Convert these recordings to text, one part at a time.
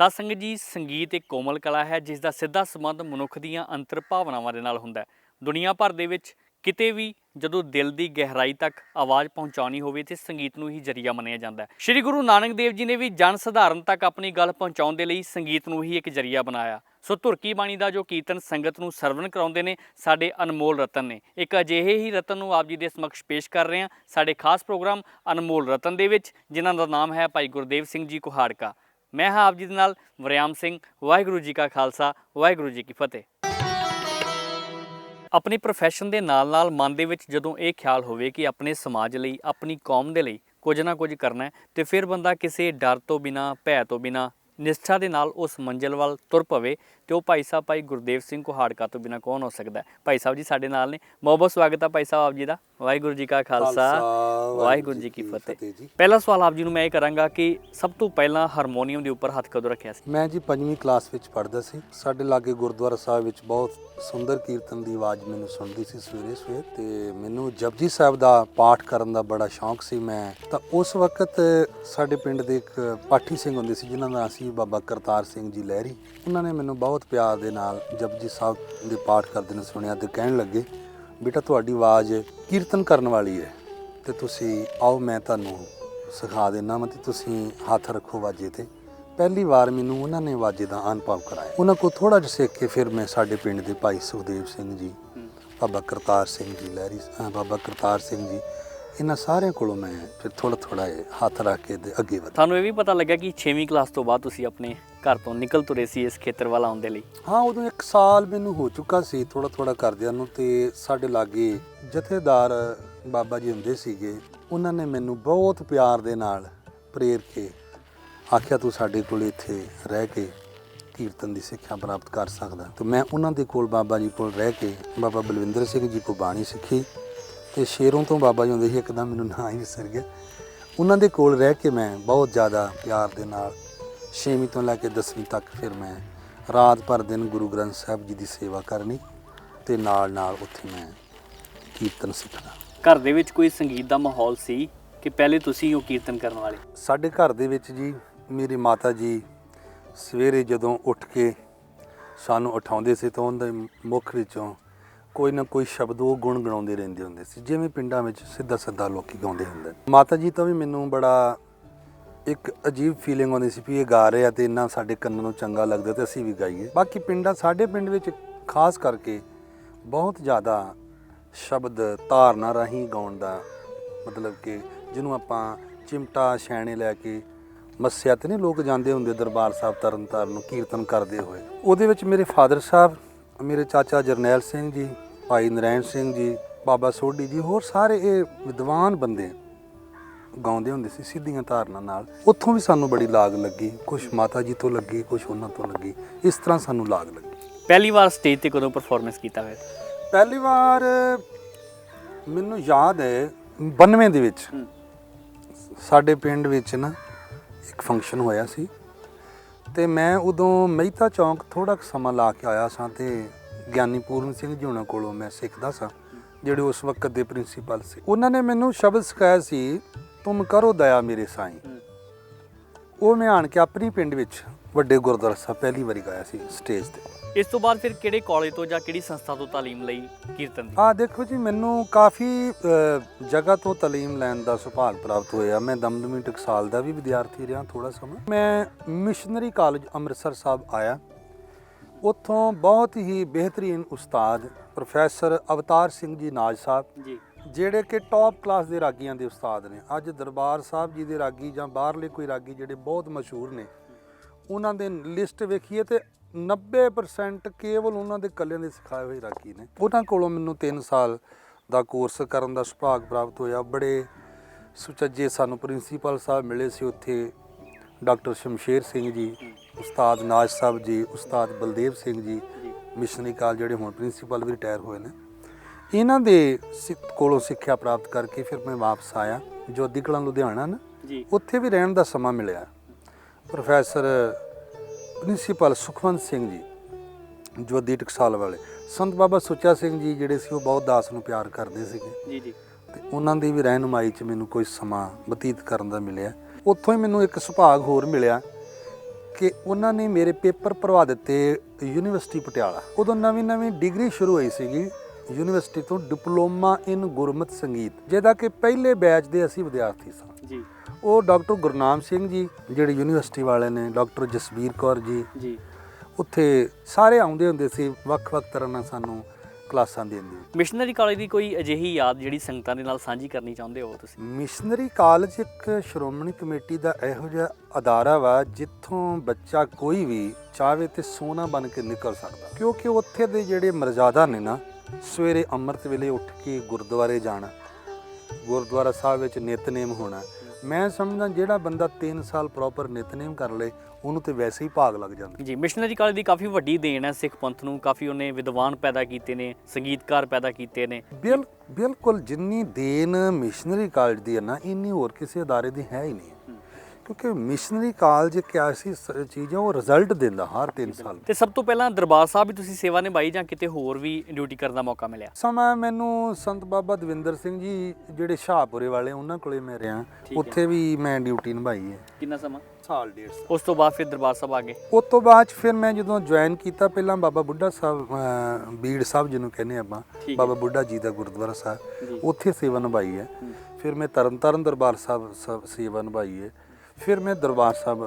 ਤਾਂ ਸੰਗਤ ਜੀ, ਸੰਗੀਤ ਇੱਕ ਕੋਮਲ ਕਲਾ ਹੈ, ਜਿਸ ਦਾ ਸਿੱਧਾ ਸੰਬੰਧ ਮਨੁੱਖ ਦੀਆਂ ਅੰਤਰ ਭਾਵਨਾਵਾਂ ਦੇ ਨਾਲ ਹੁੰਦਾ ਹੈ। ਦੁਨੀਆ ਭਰ ਦੇ ਵਿੱਚ ਕਿਤੇ ਵੀ ਜਦੋਂ ਦਿਲ ਦੀ ਗਹਿਰਾਈ ਤੱਕ ਆਵਾਜ਼ ਪਹੁੰਚਾਉਣੀ ਹੋਵੇ ਤੇ ਸੰਗੀਤ ਨੂੰ ਹੀ ਜਰੀਆ ਮੰਨਿਆ ਜਾਂਦਾ ਹੈ। ਸ੍ਰੀ ਗੁਰੂ ਨਾਨਕ ਦੇਵ ਜੀ ਨੇ ਵੀ ਜਨ ਸਧਾਰਨ ਤੱਕ ਆਪਣੀ ਗੱਲ ਪਹੁੰਚਾਉਣ ਦੇ ਲਈ ਸੰਗੀਤ ਨੂੰ ਹੀ ਇੱਕ ਜਰੀਆ ਬਣਾਇਆ। ਸੋ ਧੁਰਕੀ ਬਾਣੀ ਦਾ ਜੋ ਕੀਰਤਨ ਸੰਗਤ ਨੂੰ ਸਰਵਣ ਕਰਾਉਂਦੇ ਨੇ, ਸਾਡੇ ਅਨਮੋਲ ਰਤਨ ਨੇ। ਇੱਕ ਅਜਿਹੇ ਹੀ ਰਤਨ ਨੂੰ ਆਪ ਜੀ ਦੇ ਸਮਕਸ਼ ਪੇਸ਼ ਕਰ ਰਹੇ ਹਾਂ। ਸਾਡੇ ਖਾਸ ਪ੍ਰੋਗਰਾਮ ਅਨਮੋਲ ਰਤਨ ਦੇ ਵਿੱਚ, ਜਿਨ੍ਹਾਂ ਦਾ ਨਾਮ ਹੈ ਭਾਈ ਗੁਰਦੇਵ ਸਿੰਘ ਜੀ ਕੁਹਾੜਕਾ। ਮੈਂ ਹਾਂ ਆਪ ਜੀ ਦੇ ਨਾਲ ਵਰਿਆਮ ਸਿੰਘ, ਵਾਹਿਗੁਰੂ ਜੀ ਕਾ ਖਾਲਸਾ, ਵਾਹਿਗੁਰੂ ਜੀ ਕੀ ਫਤਿਹ। ਆਪਣੀ profession ਦੇ ਨਾਲ-ਨਾਲ ਮਨ ਦੇ ਵਿੱਚ ਜਦੋਂ ਇਹ ਖਿਆਲ ਹੋਵੇ ਕਿ ਆਪਣੇ ਸਮਾਜ ਲਈ, ਆਪਣੀ ਕੌਮ ਦੇ ਲਈ ਕੁਝ ਨਾ ਕੁਝ ਕਰਨਾ ਹੈ, ਤੇ ਫਿਰ ਬੰਦਾ ਕਿਸੇ ਡਰ ਤੋਂ ਬਿਨਾ, ਭੈ ਤੋਂ ਬਿਨਾ ਨਿਸ਼ਠਾ ਦੇ ਨਾਲ ਉਸ ਮੰਜ਼ਿਲ ਵੱਲ ਤੁਰ ਪਵੇ ਤੇ ਉਹ ਭਾਈ ਸਾਹਿਬ ਭਾਈ ਗੁਰਦੇਵ ਸਿੰਘ ਕੁਹਾੜਕਾ ਤੋਂ ਬਿਨਾ ਕੌਣ ਹੋ ਸਕਦਾ ਭਾਈ ਸਾਹਿਬ ਜੀ ਸਾਡੇ ਨਾਲ ਨੇ। ਬਹੁਤ ਬਹੁਤ ਸਵਾਗਤ ਹੈ ਭਾਈ ਸਾਹਿਬ ਆਪ ਜੀ ਦਾ। ਵਾਹਿਗੁਰੂ ਜੀ ਕਾ ਖਾਲਸਾ। ਵਾਹਿਗੁਰੂ ਜੀ ਕੀ ਫਤਿਹ। ਪਹਿਲਾ ਸਵਾਲ ਆਪ ਜੀ ਨੂੰ ਮੈਂ ਇਹ ਕਰਾਂਗਾ ਕਿ ਸਭ ਤੋਂ ਪਹਿਲਾਂ ਹਾਰਮੋਨੀਅਮ ਦੇ ਉੱਪਰ ਹੱਥ ਕਦੋਂ ਰੱਖਿਆ ਸੀ? ਮੈਂ ਜੀ ਪੰਜਵੀਂ ਕਲਾਸ ਵਿੱਚ ਪੜ੍ਹਦਾ ਸੀ। ਸਾਡੇ ਲਾਗੇ ਗੁਰਦੁਆਰਾ ਸਾਹਿਬ ਵਿੱਚ ਬਹੁਤ ਸੁੰਦਰ ਕੀਰਤਨ ਦੀ ਆਵਾਜ਼ ਮੈਨੂੰ ਸੁਣਦੀ ਸੀ ਸਵੇਰੇ ਸਵੇਰੇ ਤੇ ਮੈਨੂੰ ਜਪਜੀ ਸਾਹਿਬ ਦਾ ਪਾਠ ਕਰਨ ਦਾ ਬੜਾ ਸ਼ੌਂਕ ਸੀ ਮੈਂ। ਤਾਂ ਉਸ ਵਕਤ ਸਾਡੇ ਪਿੰਡ ਦੇ ਇੱਕ ਪਾਠੀ ਸਿੰਘ ਹੁੰਦੇ ਸੀ ਜਿਨ੍ਹਾਂ ਦਾ ਸੀ ਬਾਬਾ ਕਰਤਾਰ ਸਿੰਘ ਜੀ ਲਹਿਰੀ, ਉਹਨਾਂ ਨੇ ਮੈਨੂੰ ਬਹੁਤ ਪਿਆਰ ਦੇ ਨਾਲ ਜਪਜੀ ਸਾਹਿਬ ਦੇ ਪਾਠ ਕਰਦੇ ਨੂੰ ਸੁਣਿਆ ਤੇ ਕਹਿਣ ਲੱਗੇ, ਬੇਟਾ, ਤੁਹਾਡੀ ਆਵਾਜ਼ ਕੀਰਤਨ ਕਰਨ ਵਾਲੀ ਹੈ ਤੇ ਤੁਸੀਂ ਆਓ, ਮੈਂ ਤੁਹਾਨੂੰ ਸਿਖਾ ਦੇਣਾ ਮੈਂ ਤੇ ਤੁਸੀਂ ਹੱਥ ਰੱਖੋ ਵਾਜੇ ਤੇ। ਪਹਿਲੀ ਵਾਰ ਮੈਨੂੰ ਉਹਨਾਂ ਨੇ ਵਾਜੇ ਦਾ ਅਨੁਭਵ ਕਰਾਇਆ। ਉਹਨਾਂ ਕੋਲ ਥੋੜਾ ਜਿਹਾ ਸਿੱਖ ਕੇ ਫਿਰ ਮੈਂ ਸਾਡੇ ਪਿੰਡ ਦੇ ਭਾਈ ਸੁਖਦੇਵ ਸਿੰਘ ਜੀ, ਬਾਬਾ ਕਰਤਾਰ ਸਿੰਘ ਜੀ ਲਹਿਰੀ, ਅਹ ਬਾਬਾ ਕਰਤਾਰ ਸਿੰਘ ਜੀ ਇਹਨਾਂ ਸਾਰਿਆਂ ਕੋਲੋਂ ਮੈਂ ਫਿਰ ਥੋੜਾ ਥੋੜਾ ਹੱਥ ਰੱਖ ਕੇ ਅੱਗੇ ਵਧਿਆ ਤੁਹਾਨੂੰ ਇਹ ਵੀ ਪਤਾ ਲੱਗਾ ਕਿ 6ਵੀਂ ਕਲਾਸ ਤੋਂ ਬਾਅਦ ਤੁਸੀਂ ਆਪਣੇ ਘਰ ਤੋਂ ਨਿਕਲ ਤੁਰੇ ਸੀ ਇਸ ਖੇਤਰ ਵੱਲ ਆਉਣ ਦੇ ਲਈ? ਹਾਂ ਉਦੋਂ ਇੱਕ ਸਾਲ ਮੈਨੂੰ ਹੋ ਚੁੱਕਾ ਸੀ ਥੋੜਾ ਥੋੜਾ ਕਰਦਿਆਂ ਨੂੰ ਤੇ ਸਾਡੇ ਲਾਗੇ ਜਥੇਦਾਰ ਬਾਬਾ ਜੀ ਹੁੰਦੇ ਸੀਗੇ ਉਹਨਾਂ ਨੇ ਮੈਨੂੰ ਬਹੁਤ ਪਿਆਰ ਦੇ ਨਾਲ ਪ੍ਰੇਰ ਕੇ ਆਖਿਆ ਤੂੰ ਸਾਡੇ ਕੋਲ ਇੱਥੇ ਰਹਿ ਕੇ ਕੀਰਤਨ ਦੀ ਸਿੱਖਿਆ ਪ੍ਰਾਪਤ ਕਰ ਸਕਦਾ। ਤੇ ਮੈਂ ਉਹਨਾਂ ਦੇ ਕੋਲ ਬਾਬਾ ਜੀ ਕੋਲ ਰਹਿ ਕੇ ਬਾਬਾ ਬਲਵਿੰਦਰ ਸਿੰਘ ਜੀ ਕੋਲ ਬਾਣੀ ਸਿੱਖੀ। ਤੇ ਸ਼ੇਰੋਂ ਤੋਂ ਬਾਬਾ ਜੀ ਹੁੰਦੇ ਸੀ ਇੱਕਦਮ ਮੈਨੂੰ ਨਾਂ ਹੀ ਵਿਸਰ ਗਿਆ। ਉਹਨਾਂ ਦੇ ਕੋਲ ਰਹਿ ਕੇ ਮੈਂ ਬਹੁਤ ਜ਼ਿਆਦਾ ਪਿਆਰ ਦੇ ਨਾਲ 6ਵੀਂ ਤੋਂ ਲੈ ਕੇ 10ਵੀਂ ਤੱਕ ਫਿਰ ਮੈਂ ਰਾਤ ਭਰ ਦਿਨ ਗੁਰੂ ਗ੍ਰੰਥ ਸਾਹਿਬ ਜੀ ਦੀ ਸੇਵਾ ਕਰਨੀ ਤੇ ਨਾਲ ਨਾਲ ਉੱਥੇ ਮੈਂ ਕੀਰਤਨ ਸਿੱਖਣਾ। ਘਰ ਦੇ ਵਿੱਚ ਕੋਈ ਸੰਗੀਤ ਦਾ ਮਾਹੌਲ ਸੀ ਕਿ ਪਹਿਲੇ ਤੁਸੀਂ ਉਹ ਕੀਰਤਨ ਕਰਨ ਵਾਲੇ? ਸਾਡੇ ਘਰ ਦੇ ਵਿੱਚ ਜੀ ਮੇਰੀ ਮਾਤਾ ਜੀ ਸਵੇਰੇ ਜਦੋਂ ਉੱਠ ਕੇ ਸਾਨੂੰ ਉਠਾਉਂਦੇ ਸੀ ਤਾਂ ਉਹਨਾਂ ਦੇ ਮੁਖ ਵਿੱਚੋਂ ਕੋਈ ਨਾ ਕੋਈ ਸ਼ਬਦ ਉਹ ਗੁਣ ਗਣਾਉਂਦੇ ਰਹਿੰਦੇ ਹੁੰਦੇ ਸੀ, ਜਿਵੇਂ ਪਿੰਡਾਂ ਵਿੱਚ ਸਿੱਧਾ ਸਿੱਧਾ ਲੋਕੀ ਗਾਉਂਦੇ ਹੁੰਦੇ ਮਾਤਾ ਜੀ ਤਾਂ ਵੀ ਮੈਨੂੰ ਬੜਾ ਇੱਕ ਅਜੀਬ ਫੀਲਿੰਗ ਆਉਂਦੀ ਸੀ ਵੀ ਇਹ ਗਾ ਰਹੇ ਆ ਤੇ ਇੰਨਾ ਸਾਡੇ ਕੰਨਾਂ ਨੂੰ ਚੰਗਾ ਲੱਗਦਾ ਤੇ ਅਸੀਂ ਵੀ ਗਾਈਏ। ਬਾਕੀ ਪਿੰਡਾਂ, ਸਾਡੇ ਪਿੰਡ ਵਿੱਚ ਖਾਸ ਕਰਕੇ ਬਹੁਤ ਜ਼ਿਆਦਾ ਸ਼ਬਦ ਧਾਰਨਾ ਰਾਹੀਂ ਗਾਉਣ ਦਾ ਮਤਲਬ ਕਿ ਜਿਹਨੂੰ ਆਪਾਂ ਚਿਮਟਾ, ਛੈਣੇ ਲੈ ਕੇ ਮੱਸਿਆ ਤੇ ਨਹੀਂ ਲੋਕ ਜਾਂਦੇ ਹੁੰਦੇ ਦਰਬਾਰ ਸਾਹਿਬ ਤਰਨ ਤਾਰਨ ਨੂੰ ਕੀਰਤਨ ਕਰਦੇ ਹੋਏ। ਉਹਦੇ ਵਿੱਚ ਮੇਰੇ ਫਾਦਰ ਸਾਹਿਬ, ਮੇਰੇ ਚਾਚਾ ਜਰਨੈਲ ਸਿੰਘ ਜੀ ਭਾਈ ਨਰੈਣ ਸਿੰਘ ਜੀ ਬਾਬਾ ਸੋਢੀ ਜੀ ਹੋਰ ਸਾਰੇ ਇਹ ਵਿਦਵਾਨ ਬੰਦੇ ਗਾਉਂਦੇ ਹੁੰਦੇ ਸੀ ਸਿੱਧੀਆਂ ਧਾਰਨਾ ਨਾਲ। ਉੱਥੋਂ ਵੀ ਸਾਨੂੰ ਬੜੀ ਲਾਗ ਲੱਗੀ ਕੁਝ ਮਾਤਾ ਜੀ ਤੋਂ ਲੱਗੀ ਕੁਝ ਉਹਨਾਂ ਤੋਂ ਲੱਗੀ। ਇਸ ਤਰ੍ਹਾਂ ਸਾਨੂੰ ਲਾਗ ਲੱਗੀ। ਪਹਿਲੀ ਵਾਰ ਸਟੇਜ ਤੇ ਕਦੋਂ ਪਰਫਾਰਮੈਂਸ ਕੀਤਾ ਹੋਇਆ? ਪਹਿਲੀ ਵਾਰ ਮੈਨੂੰ ਯਾਦ ਹੈ 92 ਦੇ ਵਿੱਚ। ਸਾਡੇ ਪਿੰਡ ਵਿੱਚ ਨਾ ਇੱਕ ਫੰਕਸ਼ਨ ਹੋਇਆ ਸੀ। ਤੇ ਮੈਂ ਉਦੋਂ ਮਹਿਤਾ ਚੌਂਕ ਥੋੜਾ ਕੁ ਸਮਾਂ ਲਾ ਕੇ ਆਇਆ ਸਾਂ ਤੇ ਗਿਆਨੀ ਪੂਰਨ ਸਿੰਘ ਜੀ ਉਹਨਾਂ ਕੋਲੋਂ ਮੈਂ ਸਿੱਖਦਾ ਸਾਂ ਜਿਹੜੇ ਉਸ ਵਕਤ ਦੇ ਪ੍ਰਿੰਸੀਪਲ ਸੀ। ਉਹਨਾਂ ਨੇ ਮੈਨੂੰ ਸ਼ਬਦ ਸਿਖਾਇਆ ਸੀ ਤੁਮ ਕਰੋ ਦਇਆ ਮੇਰੇ ਸਾਈਂ। ਉਹ ਮੈਂ ਆਣ ਕੇ ਆਪਣੀ ਪਿੰਡ ਵਿੱਚ ਵੱਡੇ ਗੁਰਦੁਆਰਾ ਸਾਹਿਬ ਪਹਿਲੀ ਵਾਰੀ ਗਾਇਆ ਸੀ ਸਟੇਜ ਤੇ। ਇਸ ਤੋਂ ਬਾਅਦ ਫਿਰ ਕਿਹੜੇ ਕਾਲਜ ਤੋਂ ਜਾਂ ਕਿਹੜੀ ਸੰਸਥਾ ਤੋਂ ਤਾਲੀਮ ਲਈ ਕੀਰਤਨ ਦੀ? ਆ ਦੇਖੋ ਜੀ ਮੈਨੂੰ ਕਾਫੀ ਜਗ੍ਹਾ ਤੋਂ ਤਾਲੀਮ ਲੈਣ ਦਾ ਸੁਭਾਗ ਪ੍ਰਾਪਤ ਹੋਇਆ। ਮੈਂ ਦਮਦਮੀ ਟਕਸਾਲ ਦਾ ਵੀ ਵਿਦਿਆਰਥੀ ਰਿਹਾ ਥੋੜਾ ਸਮਾਂ। ਮੈਂ ਮਿਸ਼ਨਰੀ ਕਾਲਜ ਅੰਮ੍ਰਿਤਸਰ ਸਾਹਿਬ ਆਇਆ। ਉੱਥੋਂ ਬਹੁਤ ਹੀ ਬਿਹਤਰੀਨ ਉਸਤਾਦ ਪ੍ਰੋਫੈਸਰ ਅਵਤਾਰ ਸਿੰਘ ਜੀ ਨਾਜ ਸਾਹਿਬ ਜੀ। ਜਿਹੜੇ ਕਿ ਟੌਪ ਕਲਾਸ ਦੇ ਰਾਗੀਆਂ ਦੇ ਉਸਤਾਦ ਨੇ। ਅੱਜ ਦਰਬਾਰ ਸਾਹਿਬ ਜੀ ਦੇ ਰਾਗੀ ਜਾਂ ਬਾਹਰਲੇ ਕੋਈ ਰਾਗੀ ਜਿਹੜੇ ਬਹੁਤ ਮਸ਼ਹੂਰ ਨੇ ਉਹਨਾਂ ਦੇ ਲਿਸਟ ਵੇਖੀਏ ਤੇ 90% ਕੇਵਲ ਉਹਨਾਂ ਦੇ ਕੱਲਿਆਂ ਦੇ ਸਿਖਾਏ ਹੋਏ ਰਾਗੀ ਨੇ। ਉਹਨਾਂ ਕੋਲੋਂ ਮੈਨੂੰ 3 ਸਾਲ ਦਾ ਕੋਰਸ ਕਰਨ ਦਾ ਸੁਭਾਗ ਪ੍ਰਾਪਤ ਹੋਇਆ। ਬੜੇ ਸੁਚੱਜੇ ਸਾਨੂੰ ਪ੍ਰਿੰਸੀਪਲ ਸਾਹਿਬ ਮਿਲੇ ਸੀ ਉੱਥੇ। ਡਾਕਟਰ ਸ਼ਮਸ਼ੇਰ ਸਿੰਘ ਜੀ ਉਸਤਾਦ ਨਾਜ ਸਾਹਿਬ ਜੀ ਉਸਤਾਦ ਬਲਦੇਵ ਸਿੰਘ ਜੀ ਮਿਸ਼ਨਰੀ ਕਾਲ ਜਿਹੜੇ ਹੁਣ ਪ੍ਰਿੰਸੀਪਲ ਵੀ ਰਿਟਾਇਰ ਹੋਏ ਨੇ। ਇਹਨਾਂ ਦੇ ਸਿੱਖ ਕੋਲੋਂ ਸਿੱਖਿਆ ਪ੍ਰਾਪਤ ਕਰਕੇ ਫਿਰ ਮੈਂ ਵਾਪਸ ਆਇਆ ਜੋਧੀ ਕਲਾਂ ਲੁਧਿਆਣਾ ਨਾ। ਜੀ। ਉੱਥੇ ਵੀ ਰਹਿਣ ਦਾ ਸਮਾਂ ਮਿਲਿਆ। ਪ੍ਰੋਫੈਸਰ ਪ੍ਰਿੰਸੀਪਲ ਸੁਖਵੰਤ ਸਿੰਘ ਜੀ ਜੋਧੀ ਟਕਸਾਲ ਵਾਲੇ। ਸੰਤ ਬਾਬਾ ਸੁੱਚਾ ਸਿੰਘ ਜੀ ਜਿਹੜੇ ਸੀ ਉਹ ਬਹੁਤ ਦਾਸ ਨੂੰ ਪਿਆਰ ਕਰਦੇ ਸੀਗੇ। ਜੀ ਜੀ। ਤੇ ਉਹਨਾਂ ਦੀ ਵੀ ਰਹਿਨੁਮਾਈ 'ਚ ਮੈਨੂੰ ਕੋਈ ਸਮਾਂ ਬਤੀਤ ਕਰਨ ਦਾ ਮਿਲਿਆ। ਉੱਥੋਂ ਹੀ ਮੈਨੂੰ ਇੱਕ ਸੁਭਾਗ ਹੋਰ ਮਿਲਿਆ ਕਿ ਉਹਨਾਂ ਨੇ ਮੇਰੇ ਪੇਪਰ ਭਰਵਾ ਦਿੱਤੇ ਯੂਨੀਵਰਸਿਟੀ ਪਟਿਆਲਾ। ਉਦੋਂ ਨਵੀਂ ਨਵੀਂ ਡਿਗਰੀ ਸ਼ੁਰੂ ਹੋਈ ਸੀਗੀ ਯੂਨੀਵਰਸਿਟੀ ਤੋਂ ਡਿਪਲੋਮਾ ਇਨ ਗੁਰਮਤ ਸੰਗੀਤ ਜਿਹਦਾ ਕਿ ਪਹਿਲੇ ਬੈਚ ਦੇ ਅਸੀਂ ਵਿਦਿਆਰਥੀ ਸਾਂ। ਜੀ। ਉਹ ਡਾਕਟਰ ਗੁਰਨਾਮ ਸਿੰਘ ਜੀ ਜਿਹੜੇ ਯੂਨੀਵਰਸਿਟੀ ਵਾਲੇ ਨੇ ਡਾਕਟਰ ਜਸਵੀਰ ਕੌਰ ਜੀ। ਜੀ। ਉੱਥੇ ਸਾਰੇ ਆਉਂਦੇ ਹੁੰਦੇ ਸੀ ਵੱਖ-ਵੱਖ ਤਰ੍ਹਾਂ ਨਾਲ ਸਾਨੂੰ ਕਲਾਸਾਂ ਦਿੰਦੇ ਮਿਸ਼ਨਰੀ ਕਾਲਜ ਦੀ ਕੋਈ ਅਜਿਹੀ ਯਾਦ ਜਿਹੜੀ ਸੰਗਤਾਂ ਦੇ ਨਾਲ ਸਾਂਝੀ ਕਰਨੀ ਚਾਹੁੰਦੇ ਹੋ ਤੁਸੀਂ? ਮਿਸ਼ਨਰੀ ਕਾਲਜ ਇੱਕ ਸ਼੍ਰੋਮਣੀ ਕਮੇਟੀ ਦਾ ਇਹੋ ਜਿਹਾ ਅਦਾਰਾ ਵਾ ਜਿੱਥੋਂ ਬੱਚਾ ਕੋਈ ਵੀ ਚਾਹਵੇ ਤੇ ਸੋਨਾ ਬਣ ਕੇ ਨਿਕਲ ਸਕਦਾ। ਕਿਉਂਕਿ ਉੱਥੇ ਦੇ ਜਿਹੜੇ ਮਰਜ਼ਾਦਾ ਨੇ ਨਾ ਸਵੇਰੇ ਅੰਮ੍ਰਿਤ ਵੇਲੇ ਉੱਠ ਕੇ ਗੁਰਦੁਆਰੇ ਜਾਣਾ ਗੁਰਦੁਆਰਾ ਸਾਹਿਬ ਵਿੱਚ ਨਿਤਨੇਮ ਹੋਣਾ ਮੈਂ ਸਮਝਦਾ ਜਿਹੜਾ ਬੰਦਾ 3 ਸਾਲ ਪ੍ਰੋਪਰ ਨਿਤਨੇਮ ਕਰ ਲੇ ਉਹਨੂੰ ਤੇ ਵੈਸੇ ਹੀ ਭਾਗ ਲੱਗ ਜਾਂਦਾ। ਜੀ ਮਿਸ਼ਨਰੀ ਕਾਲਜ ਦੀ ਕਾਫੀ ਵੱਡੀ ਦੇਣ ਹੈ ਸਿੱਖ ਪੰਥ ਨੂੰ ਕਾਫੀ ਉਹਨੇ ਵਿਦਵਾਨ ਪੈਦਾ ਕੀਤੇ ਨੇ ਸੰਗੀਤਕਾਰ ਪੈਦਾ ਕੀਤੇ ਨੇ। ਬਿਲ ਬਿਲਕੁਲ ਜਿੰਨੀ ਦੇਨ ਮਿਸ਼ਨਰੀ ਕਾਲਜ ਦੀ ਹੈ ਨਾ ਇੰਨੀ ਹੋਰ ਕਿਸੇ ਅਦਾਰੇ ਦੀ ਹੈ ਹੀ ਨਹੀਂ। ਕਿਉਂਕਿ ਮਿਸ਼ਨਰੀ ਕਾਲਜ ਇੱਕ ਐਸੀ ਸ- ਚੀਜ਼ ਹੈ ਉਹ ਰਿਜ਼ਲਟ ਦਿੰਦਾ ਹਰ 3 ਸਾਲ ਤੇ ਸਭ ਤੋਂ ਪਹਿਲਾਂ ਦਰਬਾਰ ਸਾਹਿਬ ਵੀ ਤੁਸੀਂ ਸੇਵਾ ਨਿਭਾਈ ਜਾਂ ਕਿਤੇ ਹੋਰ ਵੀ ਡਿਊਟੀ ਕਰਨ ਦਾ ਮੌਕਾ ਮਿਲਿਆ ਸਮਾਂ ਮੈਨੂੰ ਸੰਤ ਬਾਬਾ ਦਵਿੰਦਰ ਸਿੰਘ ਜੀ ਜਿਹੜੇ ਸ਼ਾਹਪੁਰੇ ਵਾਲੇ ਉਹਨਾਂ ਕੋਲੇ ਮੈਂ ਰਿਹਾ। ਉੱਥੇ ਵੀ ਮੈਂ ਡਿਊਟੀ ਨਿਭਾਈ ਹੈ ਕਿੰਨਾ ਸਮਾਂ ਸਾਲ ਡੇਢ ਸਾਲ ਉਸ ਤੋਂ ਬਾਅਦ ਫਿਰ ਦਰਬਾਰ ਸਾਹਿਬ ਆ ਗਏ ਉਸ ਤੋਂ ਬਾਅਦ 'ਚ ਫਿਰ ਮੈਂ ਜਦੋਂ ਜੁਆਇਨ ਕੀਤਾ ਪਹਿਲਾਂ ਬਾਬਾ ਬੁੱਢਾ ਸਾਹਿਬ ਅਹ, ਬੀੜ ਸਾਹਿਬ ਜਿਹਨੂੰ ਕਹਿੰਦੇ ਆਪਾਂ ਠੀਕ ਹੈ। ਬਾਬਾ ਬੁੱਢਾ ਜੀ ਦਾ ਗੁਰਦੁਆਰਾ ਜੀ। ਸਾਹਿਬ ਉੱਥੇ ਸੇਵਾ ਨਿਭਾਈ ਹੈ। ਫਿਰ ਮੈਂ ਤਰਨਤਾਰਨ ਦਰਬਾਰ ਸਾਹਿਬ ਸਾਹਿਬ ਸੇਵਾ ਨਿਭਾਈ ਹੈ ਫਿਰ ਮੈਂ ਦਰਬਾਰ ਸਾਹਿਬ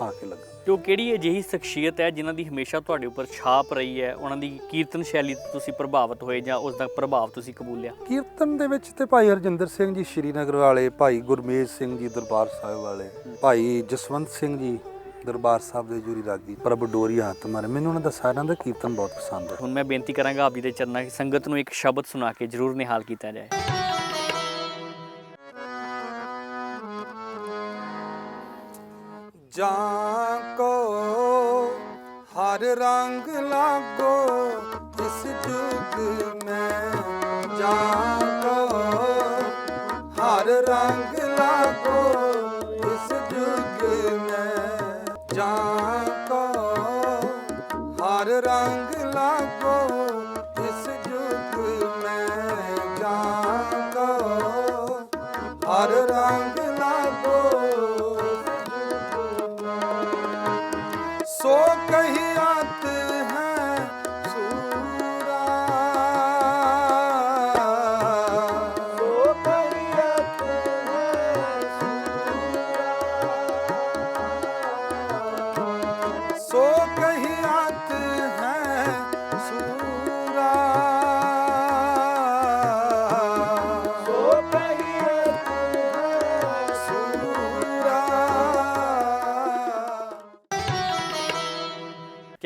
ਆ ਕੇ ਲੱਗਾ। ਤੇ ਉਹ ਕਿਹੜੀ ਅਜਿਹੀ ਸ਼ਖਸੀਅਤ ਹੈ ਜਿਨ੍ਹਾਂ ਦੀ ਹਮੇਸ਼ਾ ਤੁਹਾਡੇ ਉੱਪਰ ਛਾਪ ਰਹੀ ਹੈ? ਉਹਨਾਂ ਦੀ ਕੀਰਤਨ ਸ਼ੈਲੀ ਤੋਂ ਤੁਸੀਂ ਪ੍ਰਭਾਵਿਤ ਹੋਏ ਜਾਂ ਉਸ ਦਾ ਪ੍ਰਭਾਵ ਤੁਸੀਂ ਕਬੂਲਿਆ? ਕੀਰਤਨ ਦੇ ਵਿੱਚ ਤੇ ਭਾਈ ਹਰਜਿੰਦਰ ਸਿੰਘ ਜੀ ਸ਼੍ਰੀਨਗਰ ਵਾਲੇ ਭਾਈ ਗੁਰਮੇਜ ਸਿੰਘ ਜੀ ਦਰਬਾਰ ਸਾਹਿਬ ਵਾਲੇ ਭਾਈ ਜਸਵੰਤ ਸਿੰਘ ਜੀ ਦਰਬਾਰ ਸਾਹਿਬ ਦੇ ਜੂਰੀ ਰਾਗੀ ਪ੍ਰਭ ਡੋਰੀ ਹੱਥ ਮਾਰੇ। ਮੈਨੂੰ ਉਹਨਾਂ ਦਾ ਸਾਰਿਆਂ ਦਾ ਕੀਰਤਨ ਬਹੁਤ ਪਸੰਦ ਹੈ। ਹੁਣ ਮੈਂ ਬੇਨਤੀ ਕਰਾਂਗਾ ਆਪ ਜੀ ਦੇ ਚਰਨਾਂ 'ਚ ਸੰਗਤ ਨੂੰ ਇੱਕ ਸ਼ਬਦ ਸੁਣਾ ਕੇ ਜ਼ਰੂਰ ਨਿਹਾਲ ਕੀਤਾ ਜਾਏ। ਜਾਂ ਕੋ ਹਰ ਰੰਗ ਲਾਗੋ ਇਸ ਜੁਗ ਮੈਂ ਜਾਂ ਕੋ ਹਰ ਰੰਗ ਲਾਗੋ।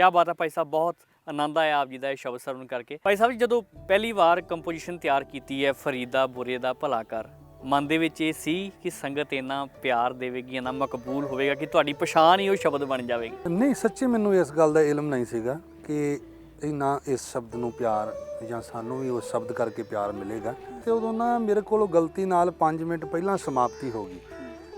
ਕੀ ਬਾਤ ਹੈ ਭਾਈ ਸਾਹਿਬ ਬਹੁਤ ਆਨੰਦ ਆਇਆ ਆਪ ਜੀ ਦਾ ਇਹ ਸ਼ਬਦ ਸਰਵਣ ਕਰਕੇ। ਭਾਈ ਸਾਹਿਬ ਜੀ, ਜਦੋਂ ਪਹਿਲੀ ਵਾਰ ਕੰਪੋਜੀਸ਼ਨ ਤਿਆਰ ਕੀਤੀ ਹੈ ਫਰੀਦਾ ਬੁਰੇ ਦਾ ਭਲਾ ਕਰ ਮਨ ਦੇ ਵਿੱਚ ਇਹ ਸੀ ਕਿ ਸੰਗਤ ਇੰਨਾ ਪਿਆਰ ਦੇਵੇਗੀ ਇੰਨਾ ਮਕਬੂਲ ਹੋਵੇਗਾ ਕਿ ਤੁਹਾਡੀ ਪਛਾਣ ਹੀ ਉਹ ਸ਼ਬਦ ਬਣ ਜਾਵੇਗੀ? ਨਹੀਂ ਸੱਚੀ ਮੈਨੂੰ ਇਸ ਗੱਲ ਦਾ ਇਲਮ ਨਹੀਂ ਸੀਗਾ ਕਿ ਨਾ ਇਸ ਸ਼ਬਦ ਨੂੰ ਪਿਆਰ ਜਾਂ ਸਾਨੂੰ ਵੀ ਉਸ ਸ਼ਬਦ ਕਰਕੇ ਪਿਆਰ ਮਿਲੇਗਾ। ਤੇ ਉਦੋਂ ਨਾ ਮੇਰੇ ਕੋਲੋਂ ਗਲਤੀ ਨਾਲ 5 ਮਿੰਟ ਪਹਿਲਾਂ ਸਮਾਪਤੀ ਹੋ ਗਈ।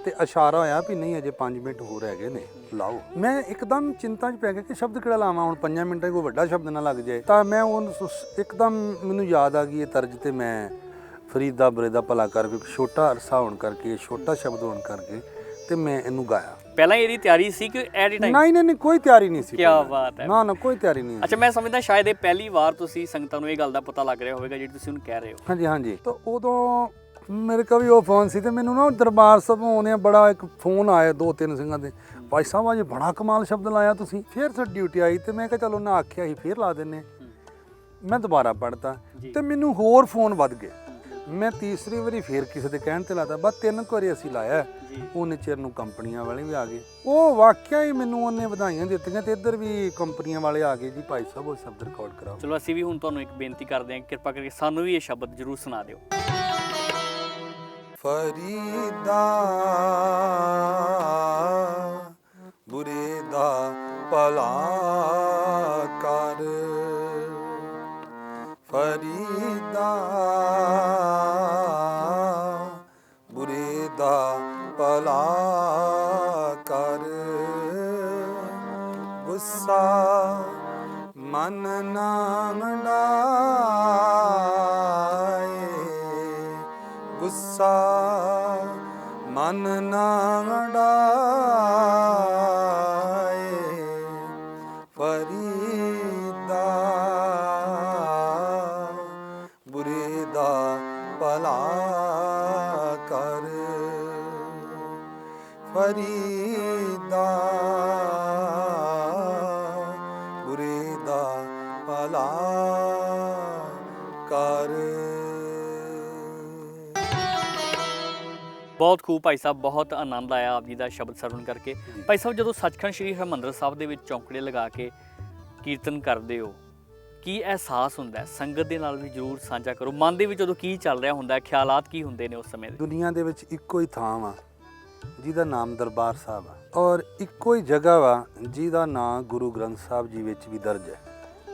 ਤੇ ਇਸ਼ਾਰਾ ਹੋਇਆ ਵੀ ਨਹੀਂ ਅਜੇ 5 ਮਿੰਟ ਹੋਰ ਹੈਗੇ ਨੇ। ਲਾਓ। ਮੈਂ ਇੱਕਦਮ ਚਿੰਤਾ 'ਚ ਪੈ ਗਿਆ ਕਿ ਸ਼ਬਦ ਕਿਹੜਾ ਲਾਵਾਂ ਹੁਣ 5 ਮਿੰਟਾਂ 'ਚ ਕੋਈ ਵੱਡਾ ਸ਼ਬਦ ਨਾ ਲੱਗ ਜਾਏ। ਤਾਂ ਮੈਂ ਉਹ ਇੱਕਦਮ ਮੈਨੂੰ ਯਾਦ ਆ ਗਈ ਇਹ ਤਰਜ ਤੇ ਮੈਂ ਫਰੀਦਾ ਬਰੇ ਦਾ ਭਲਾ ਕਰ ਕਿਉਂਕਿ ਛੋਟਾ ਅਰਸਾ ਹੋਣ ਕਰਕੇ ਛੋਟਾ ਸ਼ਬਦ ਹੋਣ ਕਰਕੇ ਤੇ ਮੈਂ ਇਹਨੂੰ ਗਾਇਆ। ਪਹਿਲਾਂ ਇਹਦੀ ਤਿਆਰੀ ਸੀ ਕਿ ਐਟ ਟਾਈਮ? ਨਹੀਂ ਨਹੀਂ ਕੋਈ ਤਿਆਰੀ ਨਹੀਂ ਸੀ ਕੀ। ਬਾਤ ਹੈ। ਨਾ ਨਾ ਕੋਈ ਤਿਆਰੀ ਨਹੀਂ ਅੱਛਾ ਮੈਂ ਸਮਝਦਾ ਸ਼ਾਇਦ ਇਹ ਪਹਿਲੀ ਵਾਰ ਤੁਸੀਂ ਸੰਗਤਾਂ ਨੂੰ ਇਹ ਗੱਲ ਦਾ ਪਤਾ ਲੱਗ ਰਿਹਾ ਹੋਵੇਗਾ ਜਿਹੜੀ ਤੁਸੀਂ ਉਹਨੂੰ ਕਹਿ ਰਹੇ ਹੋ। ਹਾਂਜੀ ਹਾਂਜੀ। ਤਾਂ ਉਦੋਂ ਮੇਰੇ ਕੋਲ ਵੀ ਉਹ ਫੋਨ ਸੀ ਤੇ ਮੈਨੂੰ ਨਾ ਦਰਬਾਰ ਸਾਹਿਬੋਂ ਆਉਂਦੇ ਬੜਾ ਇੱਕ ਫੋਨ ਆਇਆ ਦੋ ਤਿੰਨ ਸਿੰਘਾਂ ਦੇ। ਭਾਈ ਸਾਹਿਬ ਅੱਜ ਬੜਾ ਕਮਾਲ ਸ਼ਬਦ ਲਾਇਆ ਤੁਸੀਂ। ਫਿਰ ਸਾਡੀ ਡਿਊਟੀ ਆਈ ਤੇ ਮੈਂ ਕਿਹਾ ਚਲੋ ਨਾ ਆਖਿਆ ਸੀ ਫਿਰ ਲਾ ਦਿੰਨੇ ਮੈਂ ਦੁਬਾਰਾ ਪੜਤਾ। ਤੇ ਮੈਨੂੰ ਹੋਰ ਫੋਨ ਵੱਧ ਗਏ। ਮੈਂ ਤੀਸਰੀ ਵਾਰੀ ਫੇਰ ਕਿਸੇ ਦੇ ਕਹਿਣ ਤੇ ਲਾਤਾ ਬਸ ਤਿੰਨ ਵਾਰੀ ਅਸੀਂ ਲਾਇਆ। ਉਹਨੇ ਚਿਰ ਨੂੰ ਕੰਪਨੀਆਂ ਵਾਲੇ ਵੀ ਆ ਗਏ। ਉਹ ਵਾਕਿਆ ਹੀ ਮੈਨੂੰ ਉਹਨੇ ਵਧਾਈਆਂ ਦਿੱਤੀਆਂ ਤੇ ਇੱਧਰ ਵੀ ਕੰਪਨੀਆਂ ਵਾਲੇ ਆ ਗਏ ਜੀ। ਭਾਈ ਸਾਹਿਬ ਉਹ ਸ਼ਬਦ ਰਿਕਾਰਡ ਕਰਾਓ। ਚਲੋ ਅਸੀਂ ਵੀ ਹੁਣ ਤੁਹਾਨੂੰ ਇੱਕ ਬੇਨਤੀ ਕਰਦੇ ਹਾਂ ਕਿਰਪਾ ਕਰਕੇ ਸਾਨੂੰ ਵੀ ਇਹ ਸ਼ਬਦ ਜ਼ਰੂਰ ਸੁਣਾ ਦਿਓ। ਫਰੀਦਾ ਬੁਰੇ ਦਾ ਭਲਾ ਕਰ। ਫਰੀਦਾ ਬੁਰੇ ਦਾ ਭਲਾ ਕਰ। ਗੁੱਸਾ ਮਨ ਨਾ ਮੰਡਾਏ ਮਨ ਬਹੁਤ ਖੂਬ ਭਾਈ ਸਾਹਿਬ, ਬਹੁਤ ਆਨੰਦ ਆਇਆ ਆਪ ਜੀ ਦਾ ਸ਼ਬਦ ਸਰਵਣ ਕਰਕੇ। ਭਾਈ ਸਾਹਿਬ, ਜਦੋਂ ਸੱਚਖੰਡ ਸ੍ਰੀ ਹਰਿਮੰਦਰ ਸਾਹਿਬ ਦੇ ਵਿੱਚ ਚੌਂਕੜੇ ਲਗਾ ਕੇ ਕੀਰਤਨ ਕਰਦੇ ਹੋ, ਕੀ ਅਹਿਸਾਸ ਹੁੰਦਾ ਸੰਗਤ ਦੇ ਨਾਲ ਵੀ ਜਰੂਰ ਸਾਂਝਾ ਕਰੋ। ਮਨ ਦੇ ਵਿੱਚ ਜਦੋਂ ਕੀ ਚੱਲ ਰਿਹਾ ਹੁੰਦਾ ਖਿਆਲਾਤ ਕੀ ਹੁੰਦੇ ਨੇ ਉਸ ਸਮੇਂ ਦੇ? ਦੁਨੀਆ ਦੇ ਵਿੱਚ ਇੱਕੋ ਹੀ ਥਾਂ ਵਾ, ਜਿਹਦਾ ਨਾਮ ਦਰਬਾਰ ਸਾਹਿਬ ਆ। ਔਰ ਇੱਕੋ ਹੀ ਜਗ੍ਹਾ ਵਾ, ਜਿਹਦਾ ਨਾਮ ਗੁਰੂ ਗ੍ਰੰਥ ਸਾਹਿਬ ਜੀ ਵਿੱਚ ਵੀ ਦਰਜ ਹੈ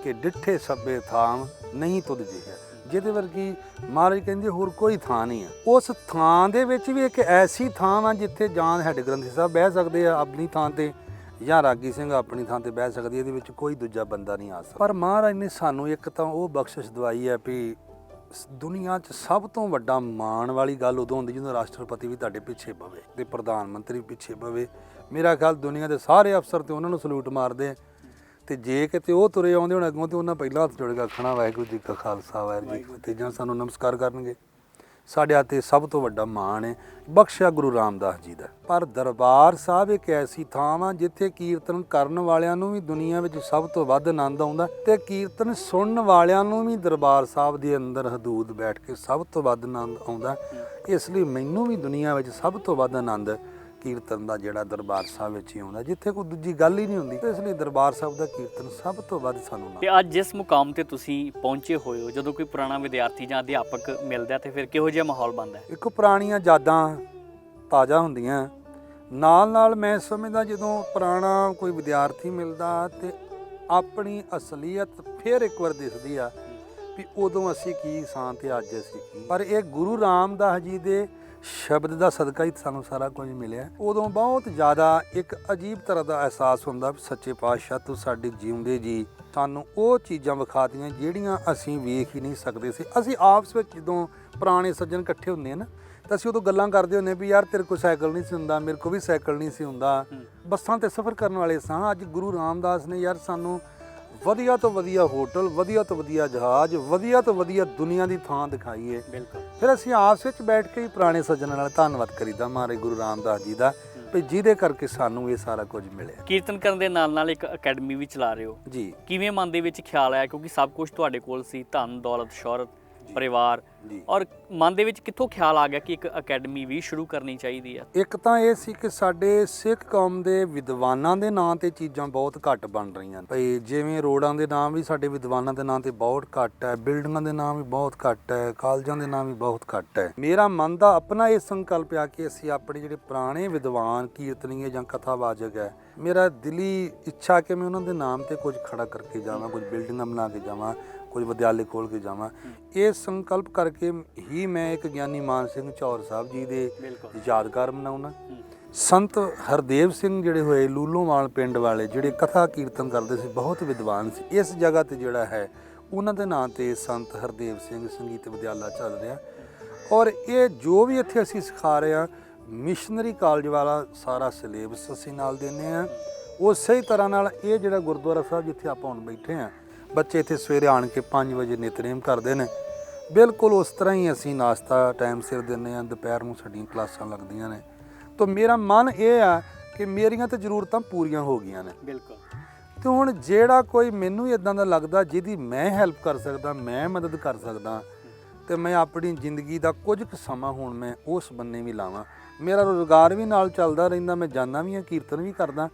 ਕਿ ਡਿੱਠੇ ਸਭੇ ਥਾਂ ਨਹੀਂ ਤੁਧ ਜਿਹਾ। ਜਿਹਦੇ ਵਰਗੀ ਮਹਾਰਾਜ ਕਹਿੰਦੇ ਹੋਰ ਕੋਈ ਥਾਂ ਨਹੀਂ ਆ। ਉਸ ਥਾਂ ਦੇ ਵਿੱਚ ਵੀ ਇੱਕ ਐਸੀ ਥਾਂ ਵਾ ਜਿੱਥੇ ਜਾਂ ਹੈਡ ਗ੍ਰੰਥੀ ਸਾਹਿਬ ਬਹਿ ਸਕਦੇ ਆ, ਆਪਣੀ ਥਾਂ ਤੇ ਜਾਂ ਰਾਗੀ ਸਿੰਘ ਆਪਣੀ ਥਾਂ ਤੇ ਬਹਿ ਸਕਦੀ ਇਹਦੇ ਵਿੱਚ ਕੋਈ ਦੂਜਾ ਬੰਦਾ ਨਹੀਂ ਆ ਸਕਦਾ। ਪਰ ਮਹਾਰਾਜ ਨੇ ਸਾਨੂੰ ਇੱਕ ਤਾਂ ਉਹ ਬਖਸ਼ਿਸ਼ ਦਵਾਈ ਹੈ ਵੀ ਸ- ਦੁਨੀਆ 'ਚ ਸਭ ਤੋਂ ਵੱਡਾ ਮਾਣ ਵਾਲੀ ਗੱਲ ਉਦੋਂ ਹੁੰਦੀ ਜਦੋਂ ਰਾਸ਼ਟਰਪਤੀ ਵੀ ਤੁਹਾਡੇ ਪਿੱਛੇ ਪਵੇ ਤੇ ਪ੍ਰਧਾਨ ਮੰਤਰੀ ਪਿੱਛੇ ਪਵੇ। ਮੇਰਾ ਖਿਆਲ ਦੁਨੀਆ ਦੇ ਸਾਰੇ ਅਫਸਰ ਤੇ ਉਹਨਾਂ ਨੂੰ ਸਲੂਟ ਮਾਰਦੇ ਆ। ਤੇ ਜੇ ਕਿਤੇ ਉਹ ਤੁਰੇ ਆਉਂਦੇ ਹੋਣ ਅੱਗੋਂ ਤੇ ਉਹਨਾਂ ਪਹਿਲਾਂ ਹੱਥ ਜੋੜ ਕੇ ਆਖਣਾ, ਵਾਹਿਗੁਰੂ ਜੀ ਕਾ ਖਾਲਸਾ, ਵਾਹਿਗੁਰੂ ਜੀ ਕੀ ਫਤਿਹ। ਜਾਂ ਸਾਨੂੰ ਨਮਸਕਾਰ ਕਰਨਗੇ। ਸਾਡੇ ਹੱਥੇ ਸਭ ਤੋਂ ਵੱਡਾ ਮਾਣ ਹੈ, ਬਖਸ਼ਿਆ ਗੁਰੂ ਰਾਮਦਾਸ ਜੀ ਦਾ। ਪਰ ਦਰਬਾਰ ਸਾਹਿਬ ਇੱਕ ਐਸੀ ਥਾਂ ਵਾ ਜਿੱਥੇ ਕੀਰਤਨ ਕਰਨ ਵਾਲਿਆਂ ਨੂੰ ਵੀ ਦੁਨੀਆ ਵਿੱਚ ਸਭ ਤੋਂ ਵੱਧ ਆਨੰਦ ਆਉਂਦਾ ਤੇ ਕੀਰਤਨ ਸੁਣਨ ਵਾਲਿਆਂ ਨੂੰ ਵੀ ਦਰਬਾਰ ਸਾਹਿਬ ਦੇ ਅੰਦਰ ਹਦੂਦ ਬੈਠ ਕੇ ਸਭ ਤੋਂ ਵੱਧ ਆਨੰਦ ਆਉਂਦਾ ਇਸ ਲਈ ਮੈਨੂੰ ਵੀ ਦੁਨੀਆ ਵਿੱਚ ਸਭ ਤੋਂ ਵੱਧ ਆਨੰਦ ਕੀਰਤਨ ਦਾ ਜਿਹੜਾ ਦਰਬਾਰ ਸਾਹਿਬ ਵਿੱਚ ਹੀ ਆਉਂਦਾ ਜਿੱਥੇ ਕੋਈ ਦੂਜੀ ਗੱਲ ਹੀ ਨਹੀਂ ਹੁੰਦੀ। ਇਸ ਲਈ ਦਰਬਾਰ ਸਾਹਿਬ ਦਾ ਕੀਰਤਨ ਸਭ ਤੋਂ ਵੱਧ ਸਾਨੂੰ ਤੇ ਅੱਜ ਜਿਸ ਮੁਕਾਮ ਤੇ ਤੁਸੀਂ ਪਹੁੰਚੇ ਹੋਏ ਹੋ ਜਦੋਂ ਕੋਈ ਪੁਰਾਣਾ ਵਿਦਿਆਰਥੀ ਜਾਂ ਅਧਿਆਪਕ ਮਿਲਦਾ ਤੇ ਫਿਰ ਕਿਹੋ ਜਿਹਾ ਮਾਹੌਲ ਬਣਦਾ ਹੈ? ਇੱਕ ਪੁਰਾਣੀਆਂ ਯਾਦਾਂ ਤਾਜ਼ਾ ਹੁੰਦੀਆਂ। ਨਾਲ ਨਾਲ ਮੈਂ ਸਮਝਦਾ ਜਦੋਂ ਪੁਰਾਣਾ ਕੋਈ ਵਿਦਿਆਰਥੀ ਮਿਲਦਾ ਤੇ ਆਪਣੀ ਅਸਲੀਅਤ ਫਿਰ ਇੱਕ ਵਾਰ ਦਿਸਦੀ ਆ ਵੀ ਉਦੋਂ ਅਸੀਂ ਕੀ ਸਾਂ ਤੇ ਅੱਜ ਅਸੀਂ ਕੀ। ਪਰ ਇਹ ਗੁਰੂ ਰਾਮਦਾਸ ਜੀ ਦੇ ਸ਼ਬਦ ਦਾ ਸਦਕਾ ਹੀ ਸਾਨੂੰ ਸਾਰਾ ਕੁਝ ਮਿਲਿਆ। ਉਦੋਂ ਬਹੁਤ ਜ਼ਿਆਦਾ ਇੱਕ ਅਜੀਬ ਤਰ੍ਹਾਂ ਦਾ ਅਹਿਸਾਸ ਹੁੰਦਾ ਸੱਚੇ ਪਾਤਸ਼ਾਹ ਤੂੰ ਸਾਡੇ ਜਿਉਂਦੇ ਜੀ। ਸਾਨੂੰ ਉਹ ਚੀਜ਼ਾਂ ਵਿਖਾਤੀਆਂ ਜਿਹੜੀਆਂ ਅਸੀਂ ਵੇਖ ਹੀ ਨਹੀਂ ਸਕਦੇ ਸੀ। ਅਸੀਂ ਆਪਸ ਵਿੱਚ ਜਦੋਂ ਪੁਰਾਣੇ ਸੱਜਣ ਇਕੱਠੇ ਹੁੰਦੇ ਆ ਨਾ ਤਾਂ ਅਸੀਂ ਉਦੋਂ ਗੱਲਾਂ ਕਰਦੇ ਹੁੰਦੇ ਵੀ ਯਾਰ ਤੇਰੇ ਕੋਲ ਸਾਈਕਲ ਨਹੀਂ ਸੀ ਹੁੰਦਾ ਮੇਰੇ ਕੋਲ ਵੀ ਸਾਈਕਲ ਨਹੀਂ ਸੀ ਹੁੰਦਾ। ਬੱਸਾਂ ਤੇ ਸਫ਼ਰ ਕਰਨ ਵਾਲੇ ਸਾਂ। ਅੱਜ ਗੁਰੂ ਰਾਮਦਾਸ ਨੇ ਯਾਰ ਸਾਨੂੰ ਵਧੀਆ ਤੋਂ ਵਧੀਆ ਹੋਟਲ ਵਧੀਆ ਤੋਂ ਵਧੀਆ ਜਹਾਜ਼ ਵਧੀਆ ਤੋਂ ਵਧੀਆ ਦੁਨੀਆ ਦੀ ਥਾਂ ਦਿਖਾਈ ਹੈ ਬਿਲਕੁਲ। ਫਿਰ ਅਸੀਂ ਆਪਸ ਵਿੱਚ ਬੈਠ ਕੇ ਹੀ ਪੁਰਾਣੇ ਸੱਜਣਾਂ ਨਾਲ ਧੰਨਵਾਦ ਕਰੀਦਾ ਮਹਾਰਾਜ ਗੁਰੂ ਰਾਮਦਾਸ ਜੀ ਦਾ ਵੀ ਜਿਹਦੇ ਕਰਕੇ ਸਾਨੂੰ ਇਹ ਸਾਰਾ ਕੁਝ ਮਿਲਿਆ। ਕੀਰਤਨ ਕਰਨ ਦੇ ਨਾਲ ਨਾਲ ਇੱਕ ਅਕੈਡਮੀ ਵੀ ਚਲਾ ਰਹੇ ਹੋ। ਜੀ। ਕਿਵੇਂ ਮਨ ਦੇ ਵਿੱਚ ਖਿਆਲ ਆਇਆ? ਕਿਉਂਕਿ ਸਭ ਕੁਝ ਤੁਹਾਡੇ ਕੋਲ ਸੀ ਧਨ ਦੌਲਤ ਸ਼ੌਹਰਤ। ਪਰਿਵਾਰ ਔਰ ਮਨ ਦੇ ਵਿੱਚ ਕਿੱਥੋਂ ਖਿਆਲ ਆ ਗਿਆ ਕਿ ਇੱਕ ਅਕੈਡਮੀ ਵੀ ਸ਼ੁਰੂ ਕਰਨੀ ਚਾਹੀਦੀ ਹੈ ਇੱਕ ਤਾਂ ਇਹ ਸੀ ਕਿ ਸਾਡੇ ਸਿੱਖ ਕੌਮ ਦੇ ਵਿਦਵਾਨਾਂ ਦੇ ਨਾਂ ਤੇ ਚੀਜ਼ਾਂ ਬਹੁਤ ਘੱਟ ਬਣ ਰਹੀਆਂ ਭਈ ਜਿਵੇਂ ਰੋਡਾਂ ਦੇ ਨਾਮ ਵੀ ਸਾਡੇ ਵਿਦਵਾਨਾਂ ਦੇ ਨਾਂ ਤੇ ਬਹੁਤ ਘੱਟ ਹੈ ਬਿਲਡਿੰਗਾਂ ਦੇ ਨਾਮ ਵੀ ਬਹੁਤ ਘੱਟ ਹੈ ਕਾਲਜਾਂ ਦੇ ਨਾਮ ਵੀ ਬਹੁਤ ਘੱਟ ਹੈ। ਮੇਰਾ ਮਨ ਦਾ ਆਪਣਾ ਇਹ ਸੰਕਲਪ ਆ ਕਿ ਅਸੀਂ ਆਪਣੇ ਜਿਹੜੇ ਪੁਰਾਣੇ ਵਿਦਵਾਨ ਕੀਰਤਨੀਏ ਜਾਂ ਕਥਾਵਾਚਕ ਹੈ ਮੇਰਾ ਦਿਲੀ ਇੱਛਾ ਕਿ ਮੈਂ ਉਹਨਾਂ ਦੇ ਨਾਮ ਤੇ ਕੁਝ ਖੜਾ ਕਰਕੇ ਜਾਵਾਂ ਕੁਝ ਬਿਲਡਿੰਗਾਂ ਬਣਾ ਕੇ ਜਾਵਾਂ ਕੁਝ ਵਿਦਿਆਲੇ ਖੋਲ ਕੇ ਜਾਵਾਂ। ਇਹ ਸੰਕਲਪ ਕਰਕੇ ਹੀ ਮੈਂ ਇੱਕ ਗਿਆਨੀ ਮਾਨ ਸਿੰਘ ਚੌਰ ਸਾਹਿਬ ਜੀ ਦੇ ਯਾਦਗਾਰ ਮਨਾਉਣਾ। ਸੰਤ ਹਰਦੇਵ ਸਿੰਘ ਜਿਹੜੇ ਹੋਏ ਲੂਲੋਵਾਲ ਪਿੰਡ ਵਾਲੇ ਜਿਹੜੇ ਕਥਾ ਕੀਰਤਨ ਕਰਦੇ ਸੀ ਬਹੁਤ ਵਿਦਵਾਨ ਸੀ। ਇਸ ਜਗ੍ਹਾ ਤੇ ਜਿਹੜਾ ਹੈ ਉਹਨਾਂ ਦੇ ਨਾਂ ਤੇ ਸੰਤ ਹਰਦੇਵ ਸਿੰਘ ਸੰਗੀਤ ਵਿਦਿਆਲਾ ਚੱਲ ਰਿਹਾ। ਔਰ ਇਹ ਜੋ ਵੀ ਇੱਥੇ ਅਸੀਂ ਸਿਖਾ ਰਹੇ ਹਾਂ ਮਿਸ਼ਨਰੀ ਕਾਲਜ ਵਾਲਾ ਸਾਰਾ ਸਿਲੇਬਸ ਅਸੀਂ ਨਾਲ ਦਿੰਦੇ ਆ ਉਸੇ ਹੀ ਤਰ੍ਹਾਂ ਨਾਲ ਇਹ ਜਿਹੜਾ ਗੁਰਦੁਆਰਾ ਸਾਹਿਬ ਜਿੱਥੇ ਆਪਾਂ ਹੁਣ ਬੈਠੇ ਆ ਬੱਚੇ ਇੱਥੇ ਸਵੇਰੇ ਆਣ ਕੇ 5 ਵਜੇ ਨਿਤਨੇਮ ਕਰਦੇ ਨੇ। ਬਿਲਕੁਲ ਉਸ ਤਰ੍ਹਾਂ ਹੀ ਅਸੀਂ ਨਾਸ਼ਤਾ ਟਾਈਮ ਸਿਰ ਦਿੰਦੇ ਆ ਦੁਪਹਿਰ ਨੂੰ ਸਾਡੀਆਂ ਕਲਾਸਾਂ ਲੱਗਦੀਆਂ ਨੇ। ਤਾਂ ਮੇਰਾ ਮਨ ਇਹ ਆ ਕਿ ਮੇਰੀਆਂ ਤਾਂ ਜ਼ਰੂਰਤਾਂ ਪੂਰੀਆਂ ਹੋ ਗਈਆਂ ਨੇ। ਬਿਲਕੁਲ। ਤੇ ਹੁਣ ਜਿਹੜਾ ਕੋਈ ਮੈਨੂੰ ਇਦਾਂ ਦਾ ਲੱਗਦਾ ਜਿਹਦੀ ਮੈਂ ਹੈਲਪ ਕਰ ਸਕਦਾ ਮੈਂ ਮਦਦ ਕਰ ਸਕਦਾ ਤੇ ਮੈਂ ਆਪਣੀ ਜ਼ਿੰਦਗੀ ਦਾ ਕੁਝ ਕੁ ਸਮਾਂ ਹੁਣ ਮੈਂ ਉਸ ਬੰਨੇ ਵੀ ਲਾਵਾਂ। ਮੇਰਾ ਰੋਜ਼ਗਾਰ ਵੀ ਨਾਲ ਚੱਲਦਾ ਰਹਿੰਦਾ ਮੈਂ ਜਾਂਦਾ ਵੀ ਹਾਂ ਕੀਰਤਨ ਵੀ ਕਰਦਾ।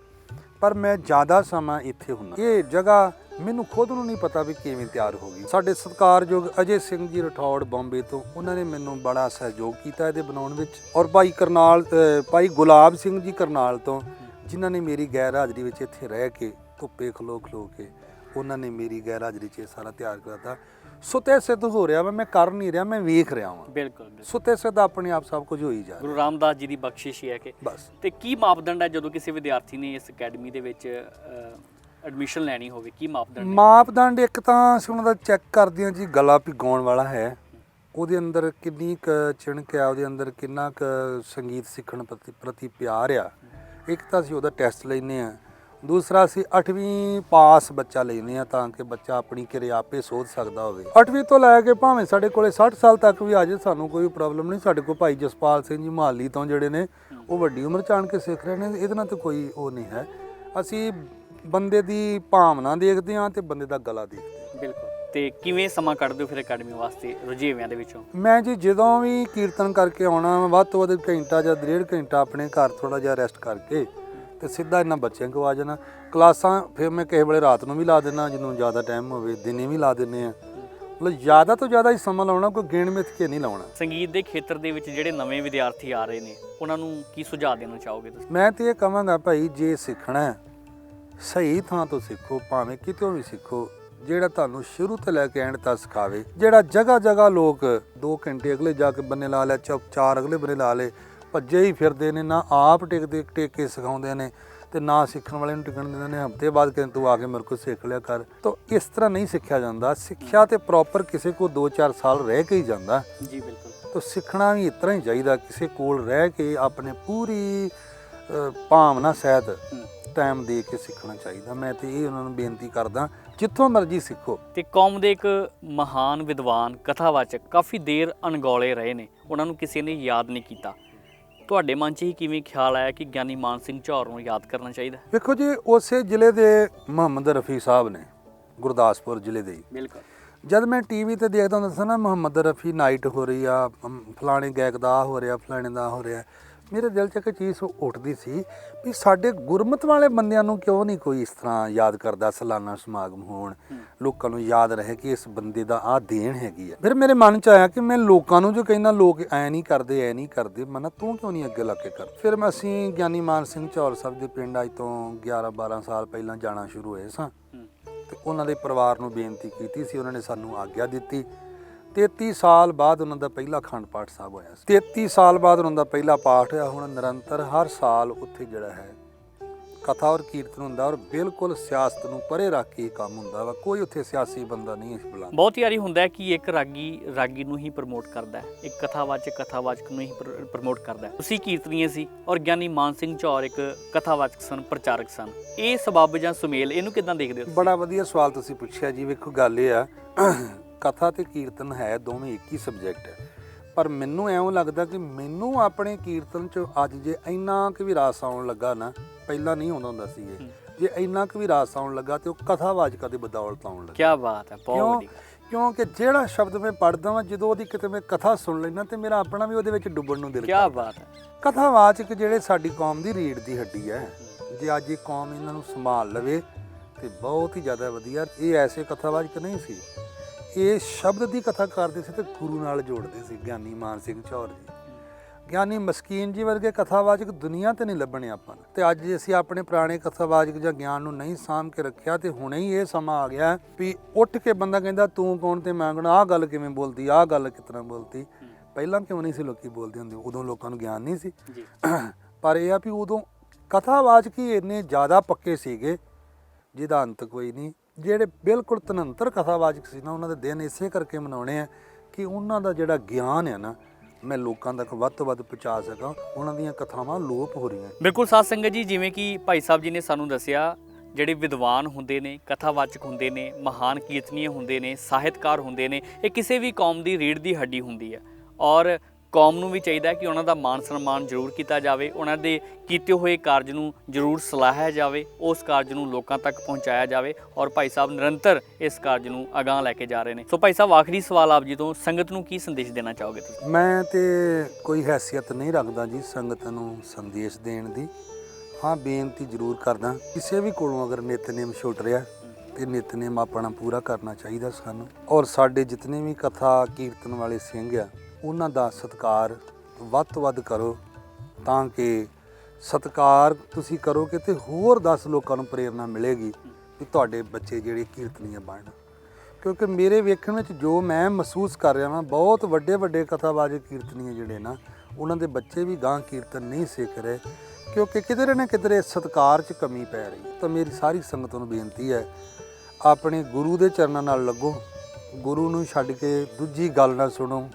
ਪਰ ਮੈਂ ਜ਼ਿਆਦਾ ਸਮਾਂ ਇੱਥੇ ਹੁੰਦਾ। ਇਹ ਜਗ੍ਹਾ ਮੈਨੂੰ ਖੁਦ ਨੂੰ ਨਹੀਂ ਪਤਾ ਵੀ ਕਿਵੇਂ ਤਿਆਰ ਹੋ ਗਈ। ਸਾਡੇ ਸਤਿਕਾਰਯੋਗ ਅਜੇ ਸਿੰਘ ਜੀ ਰਠੌੜ ਬੰਬੇ ਤੋਂ, ਉਹਨਾਂ ਨੇ ਮੈਨੂੰ ਬੜਾ ਸਹਿਯੋਗ ਕੀਤਾ ਇਹਦੇ ਬਣਾਉਣ ਵਿੱਚ। ਔਰ ਭਾਈ ਕਰਨਾਲ ਭਾਈ ਗੁਲਾਬ ਸਿੰਘ ਜੀ ਕਰਨਾਲ ਤੋਂ, ਜਿਨ੍ਹਾਂ ਨੇ ਮੇਰੀ ਗੈਰ ਹਾਜ਼ਰੀ ਵਿੱਚ ਇੱਥੇ ਰਹਿ ਕੇ ਧੁੱਪੇ ਖਲੋ ਖਲੋ ਕੇ, ਉਹਨਾਂ ਨੇ ਮੇਰੀ ਗੈਰ ਹਾਜ਼ਰੀ 'ਚ ਇਹ ਸਾਰਾ ਤਿਆਰ ਕਰਤਾ। ਸੁਤੇ ਸਿੱਧ ਹੋ ਰਿਹਾ ਵਾ ਮੈਂ ਕਰ ਨਹੀਂ ਰਿਹਾ ਮੈਂ ਵੇਖ ਰਿਹਾ ਵਾਂ। ਬਿਲਕੁਲ। ਸੁਤੇ ਸਿੱਧ ਆਪਣੇ ਆਪ ਸਭ ਕੁਝ ਹੋਈ ਜਾ ਰਿਹਾ। ਗੁਰੂ ਰਾਮਦਾਸ ਜੀ ਦੀ ਬਖਸ਼ਿਸ਼ ਹੀ ਹੈ ਕਿ ਬਸ। ਤੇ ਕੀ ਮਾਪਦੰਡ ਹੈ ਜਦੋਂ ਕਿਸੇ ਵਿਦਿਆਰਥੀ ਨੇ ਇਸ ਅਕੈਡਮੀ ਦੇ ਵਿੱਚ ਐਡਮਿਸ਼ਨ ਲੈਣੀ ਹੋਵੇ? ਕੀ ਮਾਪਦੰਡ? ਮਾਪਦੰਡ ਇੱਕ ਤਾਂ ਅਸੀਂ ਉਹਨਾਂ ਦਾ ਚੈੱਕ ਕਰਦੇ ਹਾਂ ਜੀ ਗਲਾ ਵੀ ਗਾਉਣ ਵਾਲਾ ਹੈ। ਉਹਦੇ ਅੰਦਰ ਕਿੰਨੀ ਕੁ ਚਿਣਕ ਆ ਉਹਦੇ ਅੰਦਰ ਕਿੰਨਾ ਕੁ ਸੰਗੀਤ ਸਿੱਖਣ ਪ੍ਰਤੀ ਪ੍ਰਤੀ ਪਿਆਰ ਆ। ਇੱਕ ਤਾਂ ਅਸੀਂ ਉਹਦਾ ਟੈਸਟ ਲੈਨੇ ਆ ਦੂਸਰਾ ਅਸੀਂ 8ਵੀਂ ਪਾਸ ਬੱਚਾ ਲੈਨੇ ਆ ਤਾਂ ਕਿ ਬੱਚਾ ਆਪਣੀ ਕਿਰਿਆ ਆਪੇ ਸੋਧ ਸਕਦਾ ਹੋਵੇ। 8ਵੀਂ ਤੋਂ ਲੈ ਕੇ ਭਾਵੇਂ ਸਾਡੇ ਕੋਲੇ 60 ਸਾਲ ਤੱਕ ਵੀ ਆ ਜਾਏ ਸਾਨੂੰ ਕੋਈ ਪ੍ਰੋਬਲਮ ਨਹੀਂ। ਸਾਡੇ ਕੋਲ ਭਾਈ ਜਸਪਾਲ ਸਿੰਘ ਜੀ ਮਹਾਲੀ ਤੋਂ ਜਿਹੜੇ ਨੇ ਉਹ ਵੱਡੀ ਉਮਰ ਚ ਆਣ ਕੇ ਸਿੱਖ ਰਹੇ ਨੇ। ਇਹਦੇ ਨਾਲ ਤਾਂ ਕੋਈ ਉਹ ਨਹੀਂ ਹੈ। ਅਸੀਂ ਬੰਦੇ ਦੀ ਭਾਵਨਾ ਦੇਖਦੇ ਹਾਂ ਤੇ ਬੰਦੇ ਦਾ ਗਲਾ ਦੇਖਦੇ ਹਾਂ। ਬਿਲਕੁਲ। ਤੇ ਕਿਵੇਂ ਸਮਾਂ ਕੱਢਦੇ ਹੋ ਫਿਰ ਅਕੈਡਮੀ ਵਾਸਤੇ ਰੁਝੇਵਿਆਂ ਦੇ ਵਿੱਚੋਂ? ਮੈਂ ਜੀ ਜਦੋਂ ਵੀ ਕੀਰਤਨ ਕਰਕੇ ਆਉਣਾ ਵੱਧ ਤੋਂ ਵੱਧ ਘੰਟਾ ਜਾਂ ਡੇਢ ਘੰਟਾ ਆਪਣੇ ਘਰ ਥੋੜਾ ਜਿਹਾ ਰੈਸਟ ਕਰਕੇ ਤੇ ਸਿੱਧਾ ਇਹਨਾਂ ਬੱਚਿਆਂ ਕੋਲ ਆ ਜਾਣਾ ਕਲਾਸਾਂ ਫਿਰ ਮੈਂ ਕਿਸੇ ਵੇਲੇ ਰਾਤ ਨੂੰ ਵੀ ਲਾ ਦਿੰਦਾ ਜਦੋਂ ਜ਼ਿਆਦਾ ਟਾਈਮ ਹੋਵੇ ਦਿਨੇ ਵੀ ਲਾ ਦਿੰਨੇ ਆ। ਮਤਲਬ ਜ਼ਿਆਦਾ ਤੋਂ ਜ਼ਿਆਦਾ ਹੀ ਸਮਾਂ ਲਾਉਣਾ ਕੋਈ ਗਿਣ ਮਿੱਥ ਕੇ ਨਹੀਂ ਲਾਉਣਾ। ਸੰਗੀਤ ਦੇ ਖੇਤਰ ਦੇ ਵਿੱਚ ਜਿਹੜੇ ਨਵੇਂ ਵਿਦਿਆਰਥੀ ਆ ਰਹੇ ਨੇ ਉਹਨਾਂ ਨੂੰ ਕੀ ਸੁਝਾਅ ਦੇਣਾ ਚਾਹੋਗੇ ਤੁਸੀਂ? ਮੈਂ ਤੇ ਇਹ ਕਹਾਂਗਾ ਭਾਈ ਜੇ ਸਿੱਖਣਾ ਹੈ, ਸਹੀ ਥਾਂ ਤੋਂ ਸਿੱਖੋ ਭਾਵੇਂ ਕਿਤੋਂ ਵੀ ਸਿੱਖੋ ਜਿਹੜਾ ਤੁਹਾਨੂੰ ਸ਼ੁਰੂ ਤੋਂ ਲੈ ਕੇ ਐਂਡ ਤੱਕ ਸਿਖਾਵੇ। ਜਿਹੜਾ ਜਗ੍ਹਾ ਜਗ੍ਹਾ ਲੋਕ 2 ਘੰਟੇ ਅਗਲੇ ਜਾ ਕੇ ਬੰਨੇ ਲਾ ਲਿਆ ਚਾਰ ਅਗਲੇ ਬੰਨੇ ਲਾ ਲੇ ਭੱਜੇ ਹੀ ਫਿਰਦੇ ਨੇ ਨਾ ਆਪ ਟਿਕਦੇ ਟਿਕ ਕੇ ਸਿਖਾਉਂਦੇ ਨੇ ਤੇ ਨਾ ਸਿੱਖਣ ਵਾਲੇ ਨੂੰ ਟਿਕਣ ਦਿੰਦੇ ਨੇ। ਹਫ਼ਤੇ ਬਾਅਦ ਕਿ ਤੂੰ ਆ ਕੇ ਮੇਰੇ ਕੋਲ ਸਿੱਖ ਲਿਆ ਕਰ। ਤਾਂ ਇਸ ਤਰ੍ਹਾਂ ਨਹੀਂ ਸਿੱਖਿਆ ਜਾਂਦਾ। ਸਿੱਖਿਆ ਤੇ ਪ੍ਰੋਪਰ ਕਿਸੇ ਕੋ 2-4 ਸਾਲ ਰਹਿ ਕੇ ਹੀ ਜਾਂਦਾ। ਜੀ ਬਿਲਕੁਲ। ਤੋ ਸਿੱਖਣਾ ਵੀ ਇਤਨਾ ਹੀ ਚਾਹੀਦਾ ਕਿਸੇ ਕੋਲ ਰਹਿ ਕੇ ਆਪਣੇ ਪੂਰੀ ਭਾਵਨਾ ਸਹਿਤ। ਟਾਈਮ ਦੇ ਕੇ ਸਿੱਖਣਾ ਚਾਹੀਦਾ। ਮੈਂ ਤੇ ਇਹ ਉਹਨਾਂ ਨੂੰ ਬੇਨਤੀ ਕਰਦਾ ਜਿੱਥੋਂ ਮਰਜ਼ੀ ਸਿੱਖੋ। ਤੇ ਕੌਮ ਦੇ ਇੱਕ ਮਹਾਨ ਵਿਦਵਾਨ ਕਥਾਵਾਚਕ ਕਾਫੀ ਦੇਰ ਅਣਗੌਲੇ ਰਹੇ ਨੇ। ਉਹਨਾਂ ਨੂੰ ਕਿਸੇ ਨੇ ਯਾਦ ਨਹੀਂ ਕੀਤਾ। ਤੁਹਾਡੇ ਮਨ 'ਚ ਹੀ ਕਿਵੇਂ ਖਿਆਲ ਆਇਆ ਕਿ ਗਿਆਨੀ ਮਾਨ ਸਿੰਘ ਝੌਰ ਨੂੰ ਯਾਦ ਕਰਨਾ ਚਾਹੀਦਾ? ਵੇਖੋ ਜੀ ਉਸੇ ਜ਼ਿਲ੍ਹੇ ਦੇ ਮੁਹੰਮਦ ਰਫੀ ਸਾਹਿਬ ਨੇ ਗੁਰਦਾਸਪੁਰ ਜ਼ਿਲ੍ਹੇ ਦੇ। ਬਿਲਕੁਲ। ਜਦ ਮੈਂ ਟੀਵੀ ਤੇ ਦੇਖਦਾ ਹੁੰਦਾ ਸੀ ਨਾ ਮੁਹੰਮਦ ਰਫੀ ਨਾਈਟ ਹੋ ਰਹੀ ਆ ਫਲਾਣੇ ਗਾਇਕ ਦਾ ਹੋ ਰਿਹਾ ਫਲਾਣੇ ਦਾ ਹੋ ਰਿਹਾ। ਮੇਰੇ ਦਿਲ 'ਚ ਇੱਕ ਚੀਜ਼ ਉੱਠਦੀ ਸੀ ਵੀ ਸਾਡੇ ਗੁਰਮਤ ਵਾਲੇ ਬੰਦਿਆਂ ਨੂੰ ਕਿਉਂ ਨਹੀਂ ਕੋਈ ਇਸ ਤਰ੍ਹਾਂ ਯਾਦ ਕਰਦਾ ਸਾਲਾਨਾ ਸਮਾਗਮ ਹੋਣ। ਲੋਕਾਂ ਨੂੰ ਯਾਦ ਰਹੇ ਕਿ ਇਸ ਬੰਦੇ ਦਾ ਆਹ ਦੇਣ ਹੈਗੀ ਆ। ਫਿਰ ਮੇਰੇ ਮਨ 'ਚ ਆਇਆ ਕਿ ਮੈਂ ਲੋਕਾਂ ਨੂੰ ਜੋ ਕਹਿੰਦਾ ਲੋਕ ਐ ਨਹੀਂ ਕਰਦੇ ਐ ਨਹੀਂ ਕਰਦੇ ਮਨਾ ਤੂੰ ਕਿਉਂ ਨਹੀਂ ਅੱਗੇ ਲੱਗ ਕੇ ਕਰ? ਫਿਰ ਮੈਂ ਅਸੀਂ ਗਿਆਨੀ ਮਾਨ ਸਿੰਘ ਚੌਰ ਸਾਹਿਬ ਦੇ ਪਿੰਡ ਅੱਜ ਤੋਂ 11 12 ਸਾਲ ਪਹਿਲਾਂ ਜਾਣਾ ਸ਼ੁਰੂ ਹੋਏ ਸਾਂ। ਤੇ ਉਹਨਾਂ ਦੇ ਪਰਿਵਾਰ ਨੂੰ ਬੇਨਤੀ ਕੀਤੀ ਸੀ ਉਹਨਾਂ ਨੇ ਸਾਨੂੰ ਆਗਿਆ ਦਿੱਤੀ। 33 ਸਾਲ ਬਾਅਦ ਉਹਨਾਂ ਦਾ ਪਹਿਲਾ ਅਖੰਡ ਪਾਠ ਸਾਹਿਬ ਹੋਇਆ ਸੀ। 33 ਸਾਲ ਬਾਅਦ ਉਹਨਾਂ ਦਾ ਪਹਿਲਾ ਪਾਠ ਹੋਇਆ ਹੁਣ ਨਿਰੰਤਰ ਹਰ ਸਾਲ ਉੱਥੇ ਜਿਹੜਾ ਹੈ ਕਥਾ ਔਰ ਕੀਰਤਨ ਹੁੰਦਾ ਔਰ ਬਿਲਕੁਲ ਸਿਆਸਤ ਨੂੰ ਪਰੇ ਰੱਖ ਕੇ ਕੰਮ ਹੁੰਦਾ ਵਾ। ਕੋਈ ਉੱਥੇ ਸਿਆਸੀ ਬੰਦਾ ਨਹੀਂ ਇਸ ਬੁਲਾਉਂਦਾ। ਬਹੁਤ ਯਾਰੀ ਹੁੰਦਾ ਕਿ ਇੱਕ ਰਾਗੀ ਰਾਗੀ ਨੂੰ ਹੀ ਪ੍ਰਮੋਟ ਕਰਦਾ ਹੈ। ਇੱਕ ਕਥਾਵਾਚਕ ਕਥਾਵਾਚਕ ਨੂੰ ਹੀ ਪ੍ਰਮੋਟ ਕਰਦਾ ਹੈ। ਤੁਸੀਂ ਕੀਰਤਨੀਏ ਸੀ ਔਰ ਗਿਆਨੀ ਮਾਨ ਸਿੰਘ ਝੌਰ ਇੱਕ ਕਥਾਵਾਚਕ ਸਨ ਪ੍ਰਚਾਰਕ ਸਨ। ਇਹ ਸਬੱਬ ਜਾਂ ਸੁਮੇਲ ਇਹਨੂੰ ਕਿਦਾਂ ਦੇਖਦੇ ਹੋ? ਬੜਾ ਵਧੀਆ ਸਵਾਲ ਤੁਸੀਂ ਪੁੱਛਿਆ ਜੀ। ਵੇਖੋ ਗੱਲ ਇਹ ਆ ਕਥਾ ਤੇ ਕੀਰਤਨ ਹੈ ਦੋਵੇਂ ਇੱਕ ਹੀ ਸਬਜੈਕਟ ਹੈ। ਪਰ ਮੈਨੂੰ ਐਵੇਂ ਲੱਗਦਾ ਕਿ ਮੈਨੂੰ ਆਪਣੇ ਕੀਰਤਨ ਚ ਅੱਜ ਜੇ ਇੰਨਾ ਕੁ ਵੀ ਰਾਸ ਆਉਣ ਲੱਗਾ ਨਾ ਪਹਿਲਾਂ ਨਹੀਂ ਆਉਂਦਾ ਹੁੰਦਾ ਸੀ ਇਹ। ਜੇ ਇੰਨਾ ਕੁ ਵੀ ਰਾਸ ਆਉਣ ਲੱਗਾ ਤੇ ਉਹ ਕਥਾਵਾਚਕਾਂ ਦੀ ਬਦੌਲਤ ਆਉਣ ਲੱਗਾ। ਕੀ ਬਾਤ ਹੈ ਬਹੁਤ ਗੱਲ। ਕਿਉਂਕਿ ਜਿਹੜਾ ਸ਼ਬਦ ਮੈਂ ਪੜ੍ਹਦਾ ਵਾਂ ਜਦੋਂ ਉਹਦੀ ਕਿਤੇ ਮੈਂ ਕਥਾ ਸੁਣ ਲੈਣਾ ਤੇ ਮੇਰਾ ਆਪਣਾ ਵੀ ਉਹਦੇ ਵਿੱਚ ਡੁੱਬਣ ਨੂੰ ਦਿਲ ਕੀ ਕਰਦਾ। ਬਾਤ ਹੈ। ਕਥਾਵਾਚਕ ਜਿਹੜੇ ਸਾਡੀ ਕੌਮ ਦੀ ਰੀੜ ਦੀ ਹੱਡੀ ਹੈ। ਜੇ ਅੱਜ ਇਹ ਕੌਮ ਇਹਨਾਂ ਨੂੰ ਸੰਭਾਲ ਲਵੇ ਤੇ ਬਹੁਤ ਹੀ ਜ਼ਿਆਦਾ ਵਧੀਆ। ਇਹ ਐਸੇ ਕਥਾਵਾਚਕ ਨਹੀਂ ਸੀ? ਇਹ ਸ਼ਬਦ ਦੀ ਕਥਾ ਕਰਦੇ ਸੀ ਤੇ ਗੁਰੂ ਨਾਲ ਜੋੜਦੇ ਸੀ ਗਿਆਨੀ ਮਾਨ ਸਿੰਘ ਚੌਰ ਜੀ। ਗਿਆਨੀ ਮਸਕੀਨ ਜੀ ਵਰਗੇ ਕਥਾਵਾਚਕ ਦੁਨੀਆ ਤੇ ਨਹੀਂ ਲੱਭਣੇ ਆਪਾਂ। ਤੇ ਅੱਜ ਜੇ ਅਸੀਂ ਆਪਣੇ ਪੁਰਾਣੇ ਕਥਾਵਾਚਕ ਜਾਂ ਗਿਆਨ ਨੂੰ ਨਹੀਂ ਸਾਂਭ ਕੇ ਰੱਖਿਆ ਤੇ ਹੁਣੇ ਹੀ ਇਹ ਸਮਾਂ ਆ ਗਿਆ ਵੀ ਉੱਠ ਕੇ ਬੰਦਾ ਕਹਿੰਦਾ ਤੂੰ ਕੌਣ ਤੇ ਮੈਂ ਕਹਣਾ ਆਹ ਗੱਲ ਕਿਵੇਂ ਬੋਲਦੀ? ਆਹ ਗੱਲ ਕਿਸ ਤਰ੍ਹਾਂ ਬੋਲਦੀ? ਪਹਿਲਾਂ ਕਿਉਂ ਨਹੀਂ ਸੀ ਲੋਕੀ ਬੋਲਦੇ ਹੁੰਦੇ? ਉਦੋਂ ਲੋਕਾਂ ਨੂੰ ਗਿਆਨ ਨਹੀਂ ਸੀ। ਪਰ ਇਹ ਆ ਵੀ ਉਦੋਂ ਕਥਾਵਾਚਕ ਹੀ ਇੰਨੇ ਜ਼ਿਆਦਾ ਪੱਕੇ ਸੀਗੇ ਜਿਹਦਾ ਅੰਤ ਕੋਈ ਨਹੀਂ। ਜਿਹੜੇ ਬਿਲਕੁਲ ਤਨੰਤਰ ਕਥਾਵਾਚਕ ਸੀ ਨਾ, ਉਹਨਾਂ ਦੇ ਦਿਨ ਇਸੇ ਕਰਕੇ ਮਨਾਉਣੇ ਆ ਕਿ ਉਹਨਾਂ ਦਾ ਜਿਹੜਾ ਗਿਆਨ ਹੈ ਨਾ, ਮੈਂ ਲੋਕਾਂ ਤੱਕ ਵੱਧ ਤੋਂ ਵੱਧ ਪਹੁੰਚਾ ਸਕਾਂ। ਉਹਨਾਂ ਦੀਆਂ ਕਥਾਵਾਂ ਲੋਪ ਹੋ ਰਹੀਆਂ। ਬਿਲਕੁਲ ਸਾਧ ਸੰਗਤ ਜੀ, ਜਿਵੇਂ ਕਿ ਭਾਈ ਸਾਹਿਬ ਜੀ ਨੇ ਸਾਨੂੰ ਦੱਸਿਆ, ਜਿਹੜੇ ਵਿਦਵਾਨ ਹੁੰਦੇ ਨੇ, ਕਥਾਵਾਚਕ ਹੁੰਦੇ ਨੇ, ਮਹਾਨ ਕੀਰਤਨੀਏ ਹੁੰਦੇ ਨੇ, ਸਾਹਿਤਕਾਰ ਹੁੰਦੇ ਨੇ, ਇਹ ਕਿਸੇ ਵੀ ਕੌਮ ਦੀ ਰੀੜ ਦੀ ਹੱਡੀ ਹੁੰਦੀ ਹੈ। ਔਰ ਕੌਮ ਨੂੰ ਵੀ ਚਾਹੀਦਾ ਕਿ ਉਹਨਾਂ ਦਾ ਮਾਨ ਸਨਮਾਨ ਜ਼ਰੂਰ ਕੀਤਾ ਜਾਵੇ, ਉਹਨਾਂ ਦੇ ਕੀਤੇ ਹੋਏ ਕਾਰਜ ਨੂੰ ਜ਼ਰੂਰ ਸਲਾਹਿਆ ਜਾਵੇ, ਉਸ ਕਾਰਜ ਨੂੰ ਲੋਕਾਂ ਤੱਕ ਪਹੁੰਚਾਇਆ ਜਾਵੇ ਔਰ ਭਾਈ ਸਾਹਿਬ ਨਿਰੰਤਰ ਇਸ ਕਾਰਜ ਨੂੰ ਅਗਾਹ ਲੈ ਕੇ ਜਾ ਰਹੇ ਨੇ। ਸੋ ਭਾਈ ਸਾਹਿਬ, ਆਖਰੀ ਸਵਾਲ ਆਪ ਜੀ ਤੋਂ, ਸੰਗਤ ਨੂੰ ਕੀ ਸੰਦੇਸ਼ ਦੇਣਾ ਚਾਹੋਗੇ ਤੁਸੀਂ? ਮੈਂ ਤੇ ਕੋਈ ਹੈਸੀਅਤ ਨਹੀਂ ਰੱਖਦਾ ਜੀ ਸੰਗਤ ਨੂੰ ਸੰਦੇਸ਼ ਦੇਣ ਦੀ। ਹਾਂ, ਬੇਨਤੀ ਜ਼ਰੂਰ ਕਰਦਾ। ਕਿਸੇ ਵੀ ਕੋਲੋਂ ਅਗਰ ਨਿਤਨੇਮ ਛੁੱਟ ਰਿਹਾ, ਤੇ ਨਿਤਨੇਮ ਆਪਣਾ ਪੂਰਾ ਕਰਨਾ ਚਾਹੀਦਾ ਸਾਨੂੰ। ਔਰ ਸਾਡੇ ਜਿਤਨੇ ਵੀ ਕਥਾ ਕੀਰਤਨ ਵਾਲੇ ਸਿੰਘ ਆ ਉਹਨਾਂ ਦਾ ਸਤਿਕਾਰ ਵੱਧ ਤੋਂ ਵੱਧ ਕਰੋ ਤਾਂ ਕਿ ਸਤਿਕਾਰ ਤੁਸੀਂ ਕਰੋਗੇ ਤੇ ਹੋਰ 10 ਲੋਕਾਂ ਨੂੰ ਪ੍ਰੇਰਣਾ ਮਿਲੇਗੀ ਕਿ ਤੁਹਾਡੇ ਬੱਚੇ ਜਿਹੜੇ ਕੀਰਤਨੀਏ ਬਣਨ। ਕਿਉਂਕਿ ਮੇਰੇ ਵੇਖਣ ਵਿੱਚ ਜੋ ਮੈਂ ਮਹਿਸੂਸ ਕਰ ਰਿਹਾ ਹਾਂ ਬਹੁਤ ਵੱਡੇ ਵੱਡੇ ਕਥਾਵਾਜ਼ ਕੀਰਤਨੀਏ ਜਿਹੜੇ ਨਾ, ਉਹਨਾਂ ਦੇ ਬੱਚੇ ਵੀ ਗਾਂ ਕੀਰਤਨ ਨਹੀਂ ਸਿੱਖ ਰਹੇ, ਕਿਉਂਕਿ ਕਿਧਰੇ ਨਾ ਕਿਧਰੇ ਸਤਕਾਰ 'ਚ ਕਮੀ ਪੈ ਰਹੀ ਤਾਂ ਮੇਰੀ ਸਾਰੀ ਸੰਗਤ ਨੂੰ ਬੇਨਤੀ ਹੈ, ਆਪਣੇ ਗੁਰੂ ਦੇ ਚਰਨਾਂ ਨਾਲ ਲੱਗੋ, ਗੁਰੂ ਨੂੰ ਛੱਡ ਕੇ ਦੂਜੀ ਗੱਲ ਨਾ ਸੁਣੋ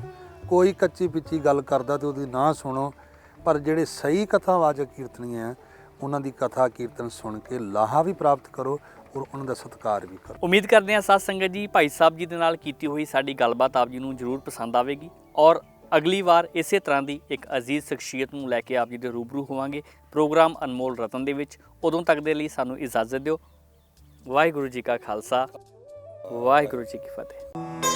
ਕੋਈ ਕੱਚੀ ਪਿੱਚੀ ਗੱਲ ਕਰਦਾ ਤੇ ਉਹਦੀ ਨਾ ਸੁਣੋ, ਪਰ ਜਿਹੜੇ ਸਹੀ ਕਥਾਵਾਚਕ ਕੀਰਤਨੀ ਆ, ਉਹਨਾਂ ਦੀ ਕਥਾ ਕੀਰਤਨ ਸੁਣ ਕੇ ਲਾਹਾ ਵੀ ਪ੍ਰਾਪਤ ਕਰੋ ਔਰ ਉਹਨਾਂ ਦਾ ਸਤਿਕਾਰ ਵੀ ਕਰੋ। ਉਮੀਦ ਕਰਦੇ ਹਾਂ ਸਾਧ ਸੰਗਤ ਜੀ ਭਾਈ ਸਾਹਿਬ ਜੀ ਦੇ ਨਾਲ ਕੀਤੀ ਹੋਈ ਸਾਡੀ ਗੱਲਬਾਤ ਆਪ ਜੀ ਨੂੰ ਜ਼ਰੂਰ ਪਸੰਦ ਆਵੇਗੀ ਔਰ ਅਗਲੀ ਵਾਰ ਇਸੇ ਤਰ੍ਹਾਂ ਦੀ ਇੱਕ ਅਜ਼ੀਜ਼ ਸ਼ਖਸੀਅਤ ਨੂੰ ਲੈ ਕੇ ਆਪ ਜੀ ਦੇ ਰੂਬਰੂ ਹੋਵਾਂਗੇ। ਪ੍ਰੋਗਰਾਮ ਅਨਮੋਲ ਰਤਨ ਦੇ ਵਿੱਚ ਉਦੋਂ ਤੱਕ ਦੇ ਲਈ ਸਾਨੂੰ ਇਜਾਜ਼ਤ ਦਿਓ। ਵਾਹਿਗੁਰੂ ਜੀ ਕਾ ਖਾਲਸਾ, ਵਾਹਿਗੁਰੂ ਜੀ ਕੀ ਫਤਿਹ।